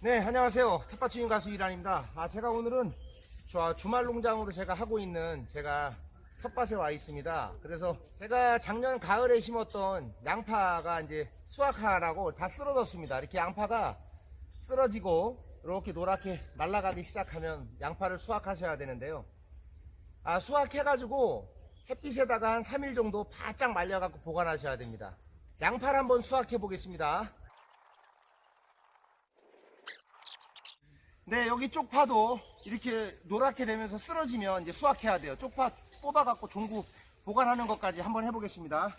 네, 안녕하세요. 텃밭주인 가수 이란입니다. 아, 제가 오늘은 저 주말 농장으로 제가 하고 있는 제가 텃밭에 와 있습니다. 그래서 제가 작년 가을에 심었던 양파가 이제 수확하라고 다 쓰러졌습니다. 이렇게 양파가 쓰러지고 이렇게 노랗게 말라가기 시작하면 양파를 수확하셔야 되는데요. 아, 수확해 가지고 햇빛에다가 한 3일 정도 바짝 말려 갖고 보관하셔야 됩니다. 양파를 한번 수확해 보겠습니다. 네, 여기 쪽파도 이렇게 노랗게 되면서 쓰러지면 이제 수확해야 돼요. 쪽파 뽑아갖고 종구 보관하는 것까지 한번 해보겠습니다.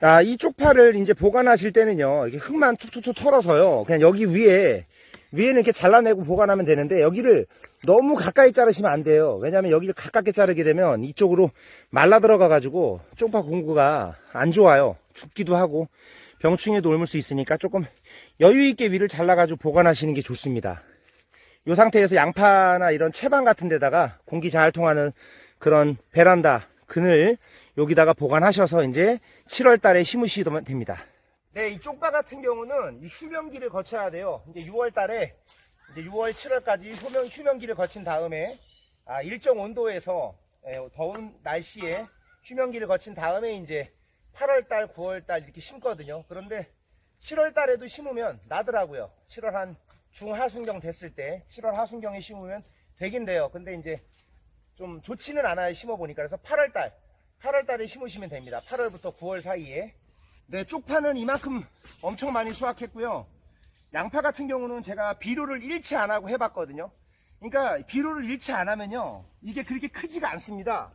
아, 이 쪽파를 이제 보관하실 때는요, 이게 흙만 툭툭툭 털어서요, 그냥 여기 위에, 위에는 이렇게 잘라내고 보관하면 되는데, 여기를 너무 가까이 자르시면 안 돼요. 왜냐면 여기를 가깝게 자르게 되면 이쪽으로 말라 들어가가지고, 쪽파 공구가 안 좋아요. 죽기도 하고, 병충해도 옮을 수 있으니까 조금 여유 있게 위를 잘라가지고 보관하시는 게 좋습니다. 이 상태에서 양파나 이런 채반 같은 데다가 공기 잘 통하는 그런 베란다, 그늘 여기다가 보관하셔서 이제 7월 달에 심으시면 됩니다. 네, 이 쪽파 같은 경우는 이 휴명기를 거쳐야 돼요. 이제 6월 달에 이제 6월, 7월까지 휴명, 휴명기를 거친 다음에 아, 일정 온도에서 예, 더운 날씨에 휴명기를 거친 다음에 이제 8월 달, 9월 달 이렇게 심거든요. 그런데 7월 달에도 심으면 나더라고요. 7월 한 중하순경 됐을 때 7월 하순경에 심으면 되긴 돼요. 근데 이제 좀 좋지는 않아요. 심어보니까. 그래서 8월 달, 8월 달에 심으시면 됩니다. 8월부터 9월 사이에. 네, 쪽파는 이만큼 엄청 많이 수확했고요. 양파 같은 경우는 제가 비료를 일치 안 하고 해봤거든요. 그러니까 비료를 일치 안 하면요. 이게 그렇게 크지가 않습니다.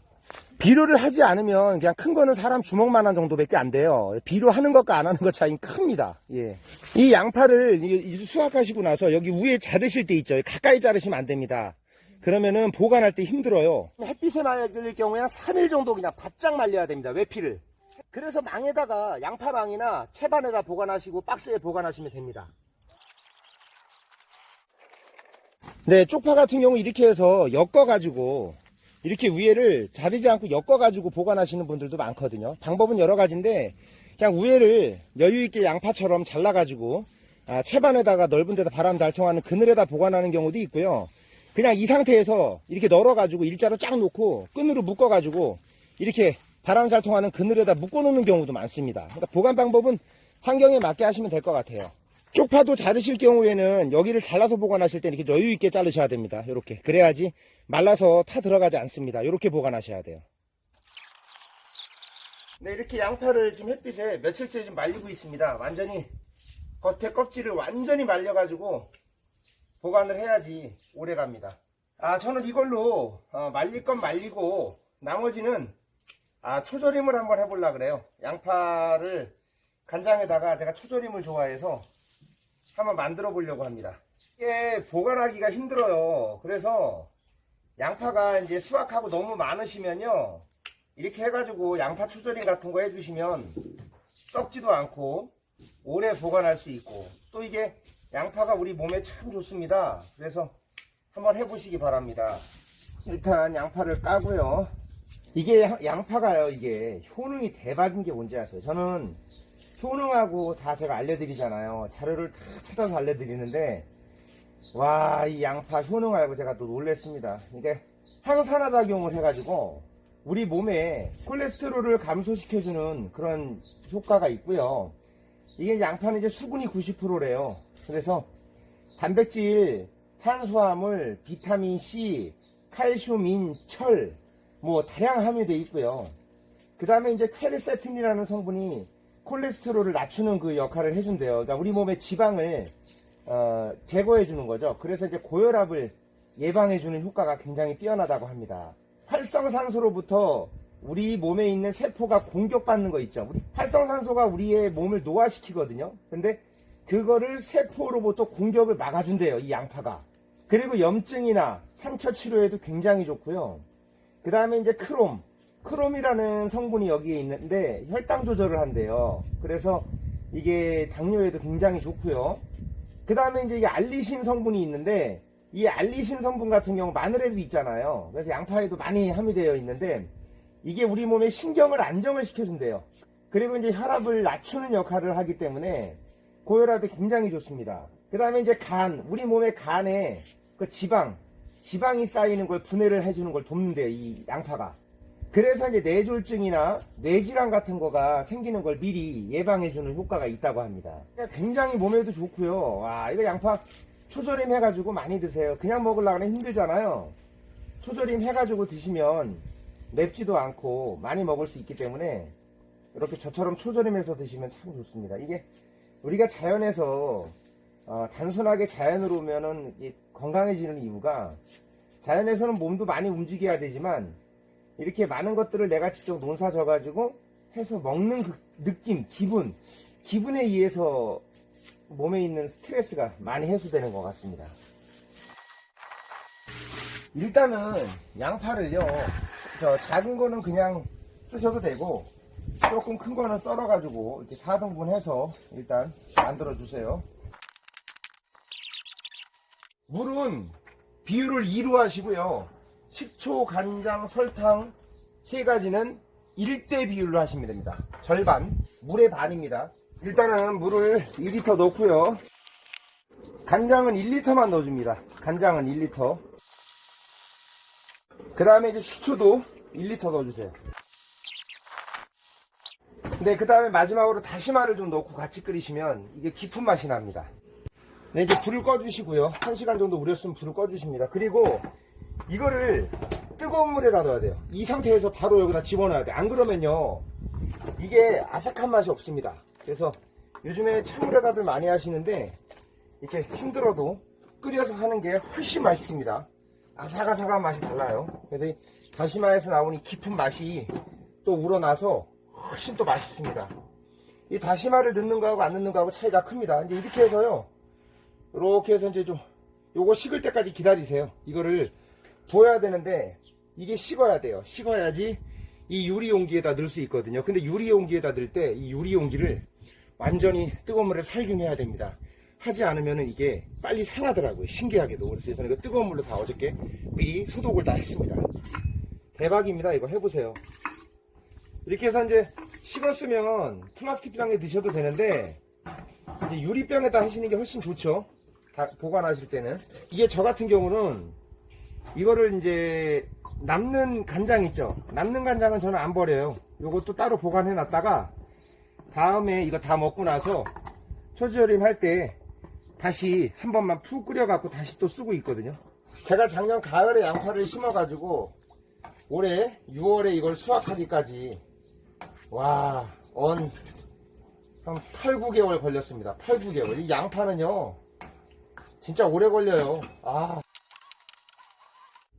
비료를 하지 않으면 그냥 큰 거는 사람 주먹만한 정도밖에 안 돼요. 비료하는 것과 안 하는 것 차이는 큽니다. 예. 이 양파를 수확하시고 나서 여기 위에 자르실 때 있죠. 가까이 자르시면 안 됩니다. 그러면은 보관할 때 힘들어요. 햇빛에 말릴 경우에 한 3일 정도 그냥 바짝 말려야 됩니다. 외피를. 그래서 망에다가 양파망이나 채반에다 보관하시고 박스에 보관하시면 됩니다. 네, 쪽파 같은 경우 이렇게 해서 엮어가지고 이렇게 위에를 자르지 않고 엮어가지고 보관하시는 분들도 많거든요. 방법은 여러 가지인데 그냥 위에를 여유있게 양파처럼 잘라가지고 아, 채반에다가 넓은 데다 바람 잘 통하는 그늘에다 보관하는 경우도 있고요. 그냥 이 상태에서 이렇게 널어가지고 일자로 쫙 놓고 끈으로 묶어가지고 이렇게 바람 잘 통하는 그늘에다 묶어놓는 경우도 많습니다. 그러니까 보관 방법은 환경에 맞게 하시면 될 것 같아요. 쪽파도 자르실 경우에는 여기를 잘라서 보관하실 때 이렇게 여유 있게 자르셔야 됩니다. 이렇게 그래야지 말라서 타 들어가지 않습니다. 이렇게 보관하셔야 돼요. 네, 이렇게 양파를 지금 햇빛에 며칠째 지금 말리고 있습니다. 완전히 겉에 껍질을 완전히 말려가지고 보관을 해야지 오래 갑니다. 아, 저는 이걸로 어, 말릴 건 말리고 나머지는 아, 초절임을 한번 해보려 그래요. 양파를 간장에다가 제가 초절임을 좋아해서 한번 만들어 보려고 합니다. 이게 보관하기가 힘들어요. 그래서 양파가 이제 수확하고 너무 많으시면요. 이렇게 해가지고 양파 초절임 같은 거 해주시면 썩지도 않고 오래 보관할 수 있고 또 이게 양파가 우리 몸에 참 좋습니다. 그래서 한번 해보시기 바랍니다. 일단 양파를 까고요. 이게 양- 양파가요, 이게 효능이 대박인 게 뭔지 아세요? 저는 효능하고 다 제가 알려드리잖아요. 자료를 다 찾아서 알려드리는데, 와, 이 양파 효능 알고 제가 또 놀랬습니다. 이게 항산화작용을 해가지고, 우리 몸에 콜레스테롤을 감소시켜주는 그런 효과가 있고요. 이게 양파는 이제 수분이 90%래요. 그래서 단백질, 탄수화물, 비타민 C, 칼슘인, 철, 뭐 다량 함유되어 있고요. 그 다음에 이제 케르세틴이라는 성분이 콜레스테롤을 낮추는 그 역할을 해준대요. 그러니까 우리 몸의 지방을 어, 제거해 주는 거죠. 그래서 이제 고혈압을 예방해 주는 효과가 굉장히 뛰어나다고 합니다. 활성산소로부터 우리 몸에 있는 세포가 공격받는 거 있죠. 우리 활성산소가 우리의 몸을 노화시키거든요. 근데 그거를 세포로부터 공격을 막아준대요. 이 양파가. 그리고 염증이나 상처 치료에도 굉장히 좋고요. 그 다음에 이제 크롬. 크롬이라는 성분이 여기에 있는데 혈당 조절을 한대요. 그래서 이게 당뇨에도 굉장히 좋고요. 그 다음에 이제 이게 알리신 성분이 있는데 이 알리신 성분 같은 경우 마늘에도 있잖아요. 그래서 양파에도 많이 함유되어 있는데 이게 우리 몸의 신경을 안정을 시켜준대요. 그리고 이제 혈압을 낮추는 역할을 하기 때문에 고혈압에 굉장히 좋습니다. 그 다음에 이제 간, 우리 몸의 간에 그 지방, 지방이 쌓이는 걸 분해를 해주는 걸 돕는데요, 이 양파가. 그래서 이제 뇌졸중이나 뇌질환 같은 거가 생기는 걸 미리 예방해주는 효과가 있다고 합니다. 굉장히 몸에도 좋고요. 와, 이거 양파 초절임 해가지고 많이 드세요. 그냥 먹으려면 힘들잖아요. 초절임 해가지고 드시면 맵지도 않고 많이 먹을 수 있기 때문에 이렇게 저처럼 초절임해서 드시면 참 좋습니다. 이게 우리가 자연에서 어, 단순하게 자연으로 오면은 이 건강해지는 이유가 자연에서는 몸도 많이 움직여야 되지만 이렇게 많은 것들을 내가 직접 농사 져가지고 해서 먹는 그 느낌, 기분, 기분에 의해서 몸에 있는 스트레스가 많이 해소되는 것 같습니다. 일단은 양파를요, 저 작은 거는 그냥 쓰셔도 되고 조금 큰 거는 썰어가지고 이렇게 4등분 해서 일단 만들어 주세요. 물은 비율을 2로 하시고요. 식초, 간장, 설탕 세 가지는 1대 비율로 하시면 됩니다. 절반, 물의 반입니다. 일단은 물을 2리터 넣고요. 간장은 1리터만 넣어줍니다. 간장은 1리터. 그 다음에 이제 식초도 1리터 넣어주세요. 네, 그 다음에 마지막으로 다시마를 좀 넣고 같이 끓이시면 이게 깊은 맛이 납니다. 네, 이제 불을 꺼주시고요. 1시간 정도 우렸으면 불을 꺼주십니다. 그리고 이거를 뜨거운 물에다 넣어야 돼요. 이 상태에서 바로 여기다 집어넣어야 돼. 안 그러면요. 이게 아삭한 맛이 없습니다. 그래서 요즘에 찬물에다들 많이 하시는데 이렇게 힘들어도 끓여서 하는 게 훨씬 맛있습니다. 아삭아삭한 맛이 달라요. 그래서 이 다시마에서 나오는 이 깊은 맛이 또 우러나서 훨씬 또 맛있습니다. 이 다시마를 넣는 거하고 안 넣는 거하고 차이가 큽니다. 이제 이렇게 해서요. 이렇게 해서 이제 좀 요거 식을 때까지 기다리세요. 이거를 부어야 되는데 이게 식어야 돼요. 식어야지 이 유리 용기에다 넣을 수 있거든요. 근데 유리 용기에다 넣을 때 이 유리 용기를 완전히 뜨거운 물에 살균해야 됩니다. 하지 않으면 이게 빨리 상하더라고요. 신기하게도. 그래서 저는 이거 뜨거운 물로 다 어저께 미리 소독을 다 했습니다. 대박입니다. 이거 해보세요. 이렇게 해서 이제 식었으면 플라스틱 병에 드셔도 되는데 유리병에다 하시는 게 훨씬 좋죠. 다 보관하실 때는. 이게 저 같은 경우는 이거를 이제 남는 간장 있죠. 남는 간장은 저는 안 버려요. 요것도 따로 보관해 놨다가 다음에 이거 다 먹고 나서 초절임 할 때 다시 한 번만 푹 끓여 갖고 다시 또 쓰고 있거든요. 제가 작년 가을에 양파를 심어 가지고 올해 6월에 이걸 수확하기까지 와, 언, 한 8, 9개월 걸렸습니다. 8, 9개월. 이 양파는요, 진짜 오래 걸려요. 아.